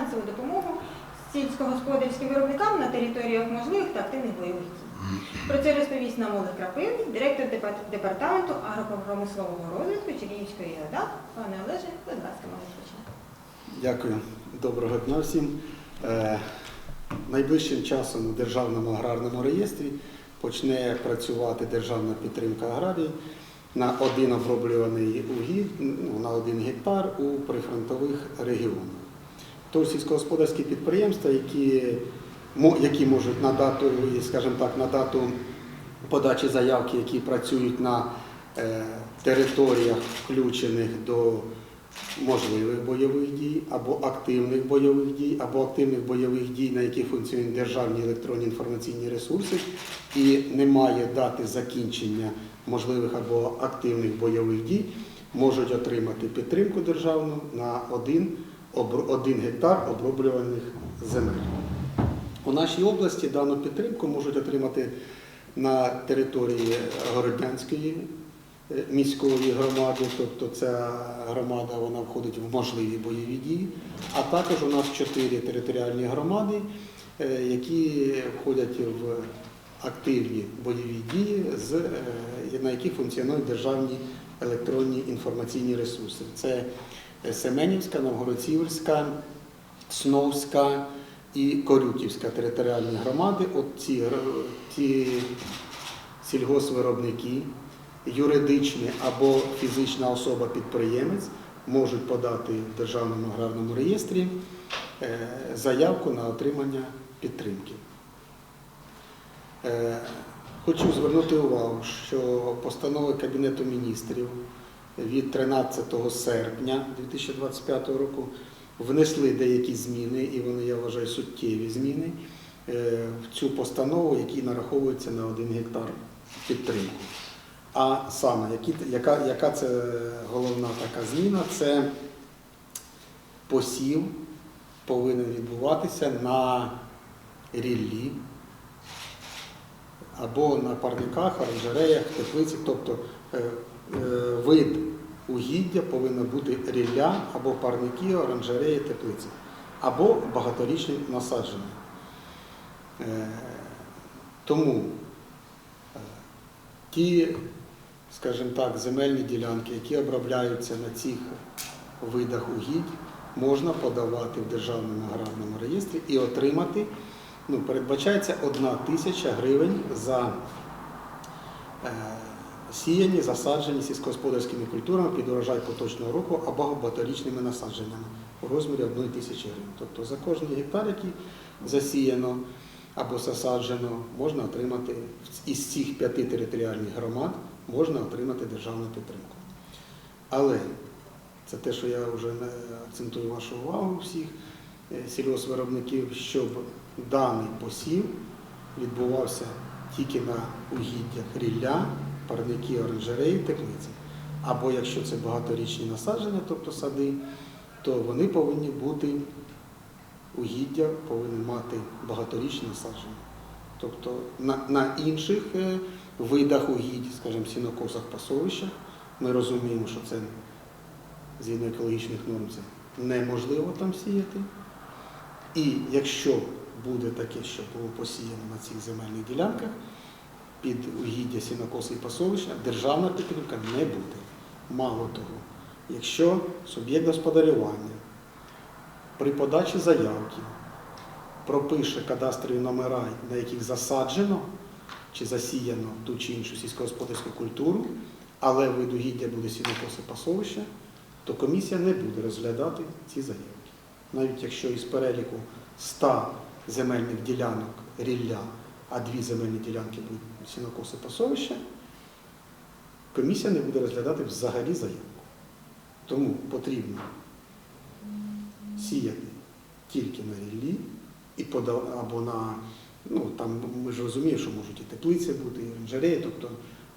фінансову допомогу сільськогосподарським виробникам на територіях можливих та активних бойових дій. Про це розповість нам Олег Крапивний, директор департаменту агропромислового розвитку Чернігівської ОДА. Пане Олеже, будь ласка, можете починати. Дякую. Доброго дня всім. Е, Найближчим часом у Державному аграрному реєстрі почне працювати державна підтримка аграрії на один оброблюваний угід, ну, на один гектар у прифронтових регіонах. Тож сільськогосподарські підприємства, які, які можуть на дату, скажімо так, на дату подачі заявки, які працюють на е, територіях, включених до можливих бойових дій, або активних бойових дій, або активних бойових дій, на які функціонують державні електронні інформаційні ресурси, і немає дати закінчення можливих або активних бойових дій, можуть отримати підтримку державну на один, один гектар оброблюваних земель. У нашій області дану підтримку можуть отримати на території Городнянської е, міської громади, тобто ця громада вона входить в можливі бойові дії. А також у нас чотири територіальні громади, е, які входять в активні бойові дії, е, на яких функціонують державні електронні інформаційні ресурси. Це Семенівська, Новгород-Сіверська, Сновська і Корютівська територіальні громади. От ці, гр- ці сільгоспвиробники, юридичні або фізична особа-підприємець можуть подати в Державному аграрному реєстрі е, заявку на отримання підтримки. Е, Хочу звернути увагу, що постанови Кабінету міністрів від 13 серпня 2025 року внесли деякі зміни, і вони, я вважаю, суттєві зміни е, в цю постанову, які нараховуються на 1 гектар підтримку. А саме, яка, яка це головна така зміна? Це посів повинен відбуватися на ріллі або на парниках, оранжереях, теплиці, тобто е, вид угіддя повинно бути рілля або парники, оранжереї, теплиці, або багаторічні насадження. Е, Тому е, ті, скажімо так, земельні ділянки, які обробляються на цих видах угідь, можна подавати в Державному аграрному реєстрі і отримати, ну, передбачається одна тисяча гривень за е, сіяні, засаджені сільськогосподарськими культурами під урожай поточного року або багаторічними насадженнями у розмірі 1 тисячі гривень. Тобто за кожний гектар, який засіяно або засаджено, можна отримати із цих п'яти територіальних громад можна отримати державну підтримку. Але це те, що я вже акцентую вашу увагу всіх е, сільгоспвиробників, щоб даний посів відбувався тільки на угіддях рілля, парники, оранжереї, теплиці. Або якщо це багаторічні насадження, тобто сади, то вони повинні бути, угіддя повинні мати багаторічні насадження. Тобто на, на інших е, видах угідь, скажімо, сінокосах, пасовищах, ми розуміємо, що це згідно екологічних норм це неможливо там сіяти. І якщо буде таке, що було посіяно на цих земельних ділянках, під угіддя сінокоси і пасовища, державна підтримка не буде. Мало того, якщо суб'єкт господарювання при подачі заявки пропише кадастрові номера, на яких засаджено чи засіяно ту чи іншу сільськогосподарську культуру, але вид угіддя буде сінокоси пасовища, то комісія не буде розглядати ці заявки. Навіть якщо із переліку 100 земельних ділянок рілля, а дві земельні ділянки будуть сінокоси пасовища, комісія не буде розглядати взагалі заявку. Тому потрібно сіяти тільки на ріллі і подав, або на, ну там ми ж розуміємо, що можуть і теплиці бути, і оранжереї, тобто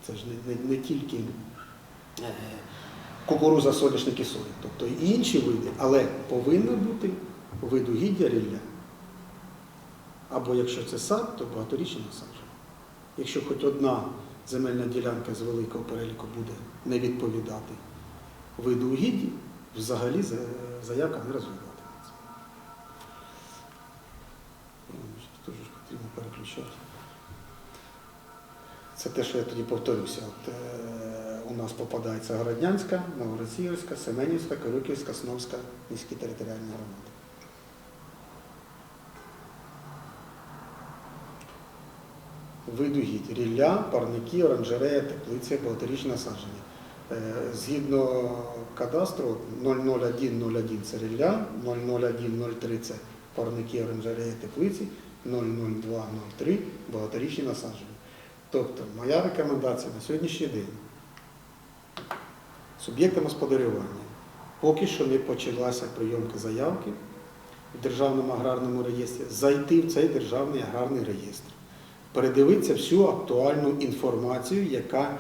це ж не, не, не тільки е, кукуруза, соняшник і тобто і інші види, але повинно бути вид угіддя рілля або якщо це сад, то багаторічні насадження. Якщо хоч одна земельна ділянка з великого переліку буде не відповідати виду угідді, взагалі заявка не розглядатиметься. Ну, теж потрібно переключати. Це те, що я тоді повторюся. От, е, У нас попадається Городнянська, Новоросіївська, Семенівська, Корюківська, Сновська міські територіальні громади. Видугідь, рілля, парники, оранжерея, теплиця, багаторічне насадження. Е, Згідно кадастру 00101 це рілля, 00103 це парники, оранжерея, теплиці, 00203 багаторічні насадження. Тобто, моя рекомендація на сьогоднішній день суб'єктам господарювання поки що не почалася прийомка заявки в Державному аграрному реєстрі, зайти в цей державний аграрний реєстр, передивитися всю актуальну інформацію, яка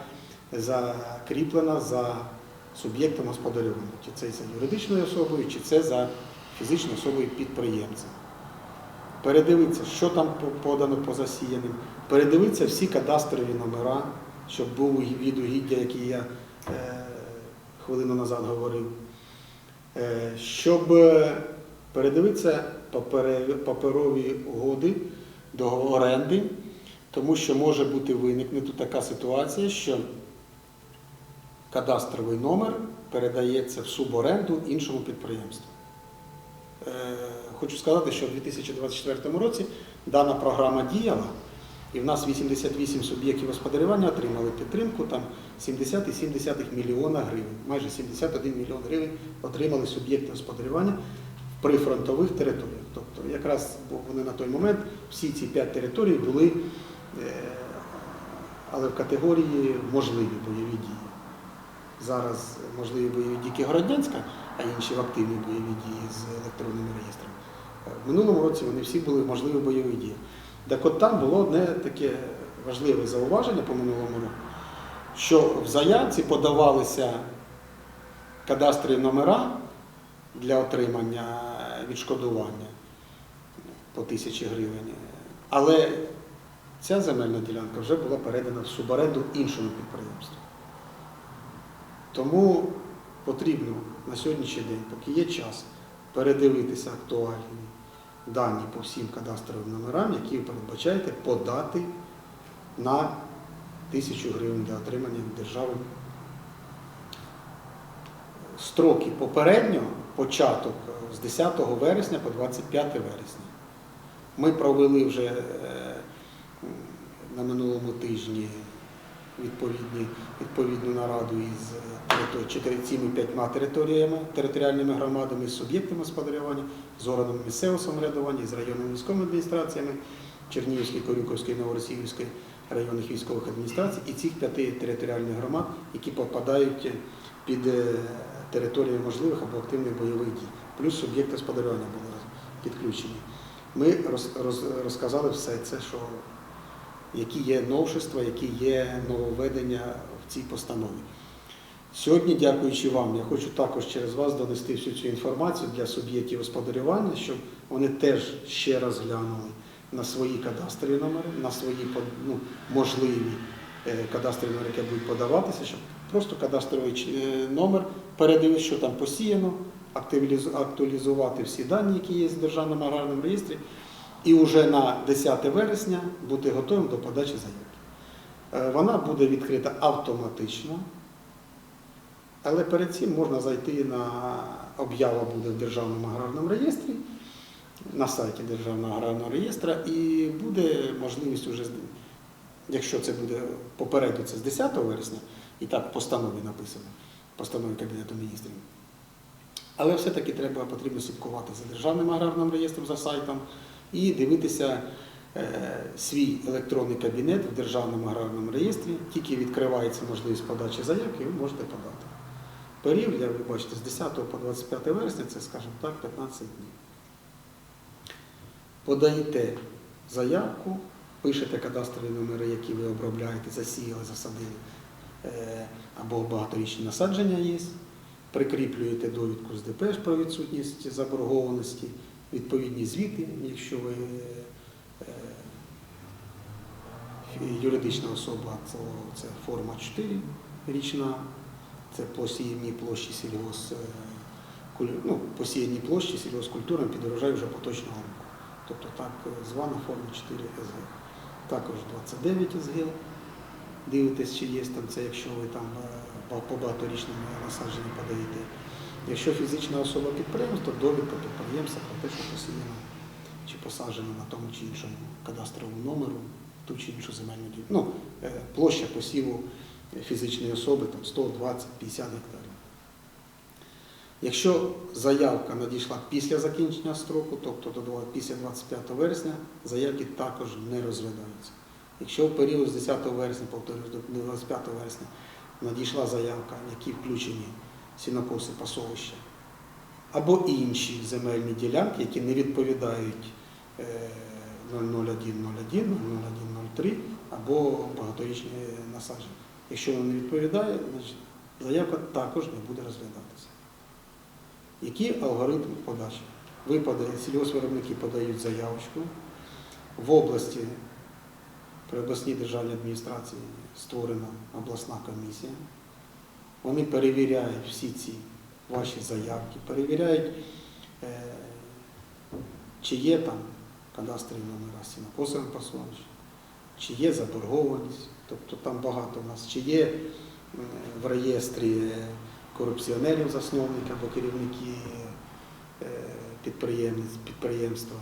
закріплена за суб'єктом господарювання, чи це за юридичною особою, чи це за фізичною особою підприємцем. Передивитися, що там подано по засіяним, передивитися всі кадастрові номера, щоб був від угіддя, який я е, хвилину назад говорив, Е, щоб е, передивитися паперові угоди до оренди, тому що може бути виникнути така ситуація, що кадастровий номер передається в суборенду іншому підприємству. Е, Хочу сказати, що в 2024 році дана програма діяла, і в нас 88 суб'єктів господарювання отримали підтримку, там 70,7 мільйона гривень. Майже 71 мільйон гривень отримали суб'єкти господарювання в прифронтових територіях. Тобто, якраз вони на той момент всі ці п'ять територій були, але в категорії можливі бойові дії. Зараз можливі бойові дії Городнянська, а інші в активні бойові дії з електронними реєстрами. Е, В минулому році вони всі були можливі бойові дії. Так от там було одне таке важливе зауваження по минулому року, що в заявці подавалися кадастрові номера для отримання відшкодування по тисячі гривень. Але ця земельна ділянка вже була передана в суборенду іншому підприємству. Тому потрібно на сьогоднішній день, поки є час, передивитися актуальні дані по всім кадастровим номерам, які ви передбачаєте подати на тисячу гривень для отримання держави. Строки попередньо, початок з 10 вересня по 25 вересня. Ми провели вже е, на минулому тижні відповідні, відповідну нараду із територ- чотири- цими п'ятьма територіями, територіальними громадами, з суб'єктами господарювання, з органами місцевого самоврядування, з районними військовими адміністраціями Чернігівської, Корюковської, Новоросіївської районних військових адміністрацій і цих п'яти територіальних громад, які попадають під е, територію можливих або активних бойових дій. Плюс суб'єкти господарювання були підключені. Ми роз- роз- розказали все це, що які є новшества, які є нововведення в цій постанові. Сьогодні, дякуючи вам, я хочу також через вас донести всю цю інформацію для суб'єктів господарювання, щоб вони теж ще раз глянули на свої кадастрові номери, на свої ну, можливі е, кадастрові номери, які будуть подаватися, щоб просто кадастровий е, номер передивився, що там посіяно, актуалізувати всі дані, які є в Державному аграрному реєстрі, і вже на 10 вересня бути готовим до подачі заявки. Е, Вона буде відкрита автоматично, але перед цим можна зайти на об'ява буде в Державному аграрному реєстрі, на сайті Державного аграрного реєстра, і буде можливість уже, якщо це буде попереду, це з 10 вересня, і так в постанові написано, постанові Кабінету міністрів. Але все-таки треба потрібно слідкувати за Державним аграрним реєстром, за сайтом і дивитися е, свій електронний кабінет в Державному аграрному реєстрі. Тільки відкривається можливість подачі заявки, ви можете подати. Період, як ви бачите, з 10 по 25 вересня, це, скажімо так, 15 днів. Подаєте заявку, пишете кадастрові номери, які ви обробляєте, засіяли, засадили, е, або багаторічні насадження є, прикріплюєте довідку з ДПС про відсутність заборгованості, відповідні звіти, якщо ви е, юридична особа, то це форма 4 річна, це посіяні площі сільгос, е, ну, посіяні площі сільгоскультурами під урожай вже поточного року. Тобто так е, звана форма 4 СГ. також 29 СГ. Дивитесь, чи є там це, якщо ви там е, по багаторічному насадженню подаєте. Якщо фізична особа підприємства, довідка підприємства про те, що посіяно чи посаджено на тому чи іншому кадастровому номеру, ту чи іншу земельну ділянку. Ну, е, площа посіву фізичної особи там 100, 20, 50 гектарів. Якщо заявка надійшла після закінчення строку, тобто після 25 вересня, заявки також не розглядаються. Якщо в період з 10 вересня, повторюсь, до 25 вересня надійшла заявка, в якій включені сінокоси пасовища, або інші земельні ділянки, які не відповідають е, 00101, 00103 або багаторічні насадження. Якщо воно не відповідає, значить заявка також не буде розглядатися. Які алгоритм подачі? Ви подаєте, сільгоспвиробники подають заявочку. В області при обласній державній адміністрації створена обласна комісія. Вони перевіряють всі ці ваші заявки, перевіряють, е, чи є там кадастрові номера сінокосовим пасовищем, чи є заборгованість, тобто там багато у нас, чи є е, в реєстрі корупціонерів засновники або керівники е, підприємства.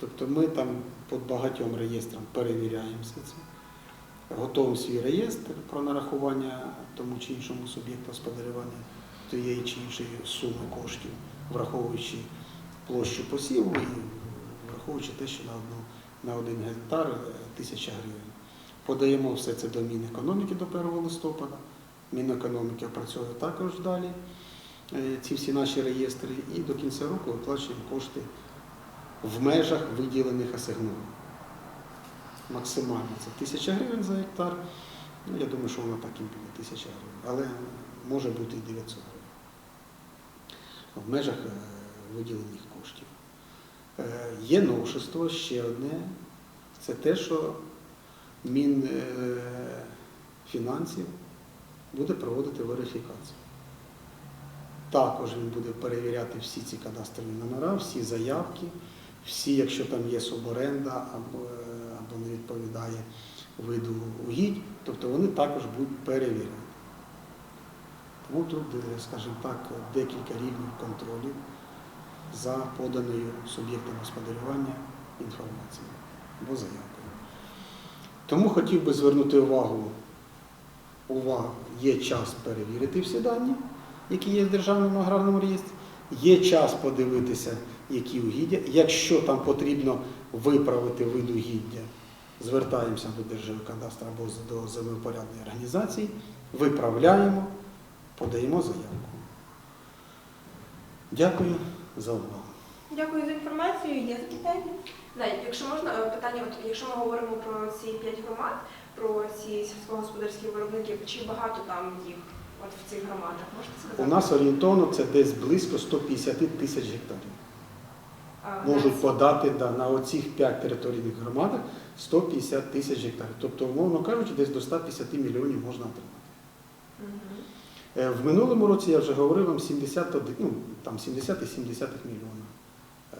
Тобто ми там по багатьом реєстрам перевіряємо все це. Готовимо свій реєстр про нарахування тому чи іншому суб'єкту господарювання тієї чи іншої суми коштів, враховуючи площу посіву і враховуючи те, що на, одну, на один гектар е, тисяча гривень. Подаємо все це до Мінекономіки до 1 листопада. Мінекономіки опрацьовує також далі е, ці всі наші реєстри і до кінця року виплачуємо кошти в межах виділених асигнувань. Максимально це тисяча гривень за гектар. Ну, я думаю, що воно так і буде, тисяча гривень. Але може бути і 900 гривень. В межах е, виділених коштів. Е, Є новшество ще одне. Це те, що Мінфінансів буде проводити верифікацію. Також він буде перевіряти всі ці кадастрові номера, всі заявки, всі, якщо там є суборенда або, е, або не відповідає виду угідь, тобто вони також будуть перевіряти. Тому тут, е, скажімо так, декілька рівнів контролю за поданою суб'єктом господарювання інформацією або заявкою. Тому хотів би звернути увагу, увагу, є час перевірити всі дані, які є в Державному аграрному реєстрі, є час подивитися, які угіддя. Якщо там потрібно виправити вид угіддя, звертаємося до Держгеокадастру або до землепорядної організації, виправляємо, подаємо заявку. Дякую за увагу. Дякую за інформацію. Є запитання? Да, якщо можна е, питання, от якщо ми говоримо про ці п'ять громад, про ці сільськогосподарські виробники, чи багато там їх от в цих громадах? Можете сказати? У нас орієнтовно це десь близько 150 тисяч гектарів. Можуть подати да, на оцих 5 територійних громадах 150 тисяч гектарів. Тобто, умовно кажучи, десь до 150 мільйонів можна отримати. Е, В минулому році я вже говорив вам 71, ну, там 70,7 мільйона е,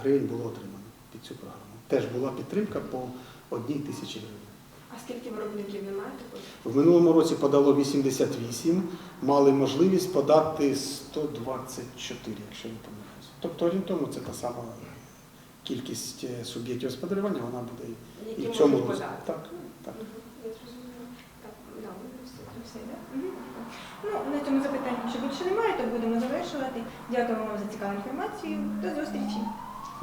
гривень було отримано під цю програму. Теж була підтримка по одній тисячі гривень. А скільки виробників немає також? В минулому році подало 88, мали можливість подати 124, якщо не помиляюся. Тобто орієнтовно це та сама кількість е, суб'єктів господарювання, вона буде і в цьому році. Так, так. Ну, на цьому запитанні, якщо більше немає, то будемо завершувати. Дякуємо вам за цікаву інформацію. До зустрічі.